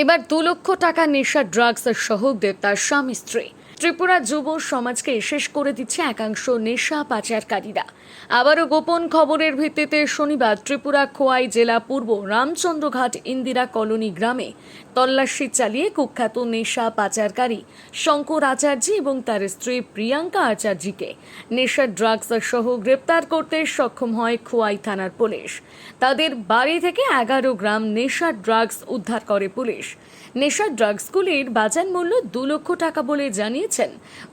এবার দু লক্ষ টাকা নেশা ড্রাগস সহ গ্রেপ্তার স্বামী স্ত্রী। ত্রিপুরা যুব সমাজকে শেষ করে দিচ্ছে একাংশ নেশা পাচারকারীরা। আবারও গোপন খবরের ভিত্তিতে শনিবার ত্রিপুরা খোয়াই জেলা পূর্ব রামচন্দ্রঘাট ইন্দিরা কলোনি গ্রামে তল্লাশি চালিয়ে কুখ্যাত নেশা পাচারকারী শঙ্কর আচার্য এবং তার স্ত্রী প্রিয়াঙ্কা আচার্যকে নেশা ড্রাগস সহ গ্রেপ্তার করতে সক্ষম হয় খোয়াই থানার পুলিশ। তাদের বাড়ি থেকে এগারো গ্রাম নেশা ড্রাগস উদ্ধার করে পুলিশ। নেশা ড্রাগসগুলির বাজার মূল্য দু লক্ষ টাকা বলে জানিয়েছেন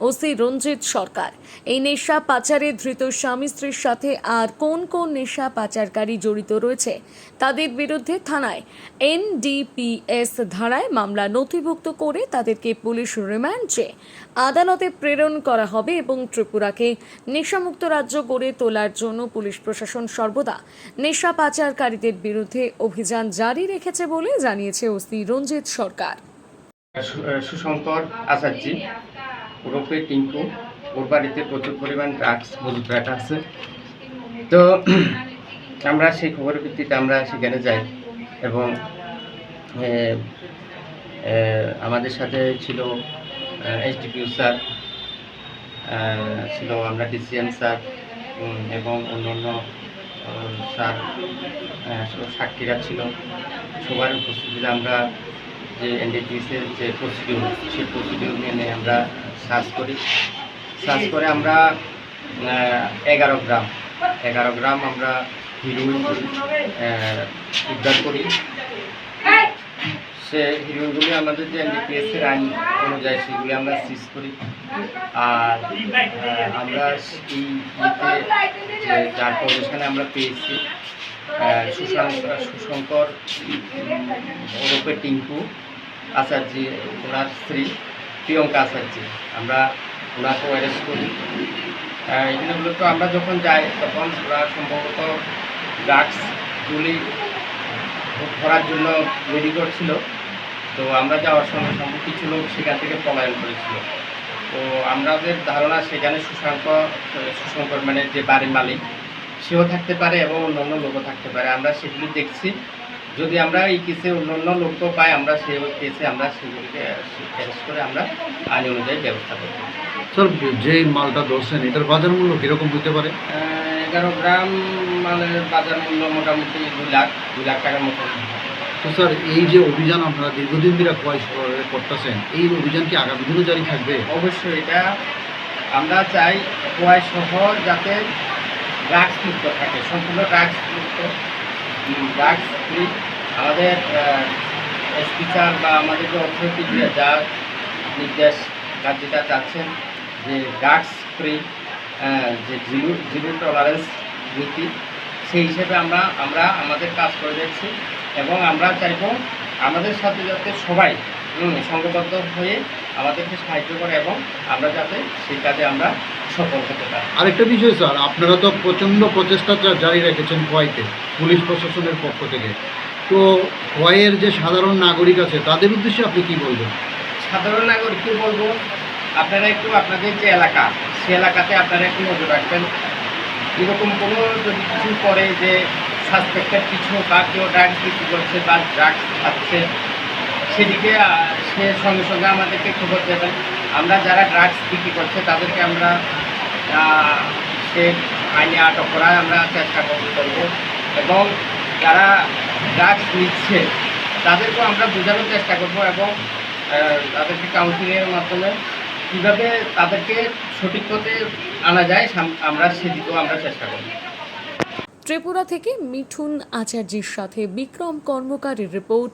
ওসি রঞ্জিত সরকার। এই নেশা পাচারে ধৃত স্বামী স্ত্রীর সাথে আর কোন কোন নেশা পাচারকারী জড়িত রয়েছে তাদের বিরুদ্ধে থানায় এনডিপিএস ধারায় মামলা নথিভুক্ত করে তাদেরকে পুলিশ রিমান্ড আদালতে প্রেরণ করা হবে এবং ত্রিপুরাকে নেশামুক্ত রাজ্য গড়ে তোলার জন্য পুলিশ প্রশাসন সর্বদা নেশা পাচারকারীদের বিরুদ্ধে অভিযান জারি রেখেছে বলে জানিয়েছে ওসি রঞ্জিত সরকার। সু- সুশঙ্কর আচার্যি ওরফে টিঙ্কু ওর বাড়িতে প্রচুর পরিমাণ ড্রাগস মজুত রাখা আছে। তো আমরা সেই খবরের ভিত্তিতে আমরা সেখানে যাই এবং আমাদের সাথে ছিল এসডিপিউ স্যার ছিল আমরা ডিসিএম স্যার এবং অন্যান্য আহ, স্যার সাক্ষীরা ছিল। সবার উপস্থিতিতে আমরা যে এনডিপিএসের যে প্রসিডিউর সেই প্রসিডিউর মেনে আমরা সার্চ করি। সার্চ করে আমরা এগারো গ্রাম। এগারো গ্রাম আমরা হিরোইন উদ্ধার করি। সে হিরোইনগুলি আমাদের যে এনডিপিএস এর আইন অনুযায়ী সেগুলি আমরা সিজ করি। আর আমরা যে যার পজিশনে আমরা পেয়েছি সুশঙ্কর ওরফে টিঙ্কু। আচার্যি, ওনার স্ত্রী প্রিয়ঙ্কা আচার্যি। আমরা ওনাকেও অ্যারেস্ট করি। এখানে মূলত আমরা যখন যাই, তখন ওরা সম্ভবত ড্রাগসগুলি ধরার জন্য রেডি করছিল তো আমরা যাওয়ার সঙ্গে সঙ্গে কিছু লোক সেখান থেকে পলায়ন করেছিল। তো আমাদের ধারণা সেখানে সুশাঙ্ক সুশঙ্কর মানে যে বাড়ির মালিক, সেও থাকতে পারে এবং অন্যান্য লোকও থাকতে পারে। আমরা সেগুলি দেখছি। যদি আমরা এই কেসে অন্যান্য লোকও পাই আমরা সেই কেসে আমরা সেগুলিকে করে আমরা আইন অনুযায়ী ব্যবস্থা করব। স্যার যে মালটা ধরছেন এটার বাজার মূল্য কীরকম হতে পারে? এগারো গ্রাম মালের বাজার মূল্য মোটামুটি দুই লাখ দুই লাখ টাকার মতো। তো স্যার এই যে অভিযান আপনারা দীর্ঘদিন ধরে শহরে করতেছেন এই অভিযান কি আগামী দিনও জারি থাকবে? অবশ্যই এটা আমরা চাই খোয়াই শহর যাতে ড্রাগস মুক্ত থাকে সম্পূর্ণ ড্রাগস মুক্ত ড্রাগস ফ্রি আমাদের স্পিকার বা আমাদের যে অর্থনৈতিক যা নির্দেশ তার যেটা চাচ্ছেন, যে ড্রাগস ফ্রি যে জিরো জিরো টলারেন্স নীতি, সেই হিসেবে আমরা আমরা আমাদের কাজ করে যাচ্ছি এবং আমরা চাইব আমাদের সাথে যাতে সবাই সংঘবদ্ধ হয়ে আমাদেরকে সাহায্য করে এবং আমরা যাতে সেই কাজে আমরা সফল হতে পারি। আরেকটা বিষয় স্যার আপনারা তো প্রচণ্ড প্রচেষ্টা জারি রেখেছেন খোয়াইতে পুলিশ প্রশাসনের পক্ষ থেকে। তো খোয়াইয়ের যে সাধারণ নাগরিক আছে তাদের উদ্দেশ্যে আপনি কি বলবেন? সাধারণ নাগরিককে বলব? আপনারা একটু আপনাদের যে এলাকা সে এলাকাতে আপনারা একটু নজর রাখবেন। এরকম কোনো যদি কিছু করে যে সাসপেক্টেড কিছু বা কেউ ড্রাগস বিক্রি করছে বা ড্রাগস খাচ্ছে সেদিকে সে সঙ্গে সঙ্গে আমাদেরকে খবর দেবেন। আমরা যারা ড্রাগস বিক্রি করছে, তাদেরকে আমরা সে আইনে আটক করার আমরা চেষ্টা করব। এবং যারা ড্রাগস নিচ্ছে, তাদেরকেও আমরা বোঝানোর চেষ্টা করব এবং তাদেরকে কাউন্সিলিংয়ের মাধ্যমে কীভাবে তাদেরকে সঠিক পথে আনা যায় আমরা সেদিকেও আমরা চেষ্টা করব। ত্রিপুরা থেকে মিঠুন আচার্যের সাথে বিক্রম কর্মকারের report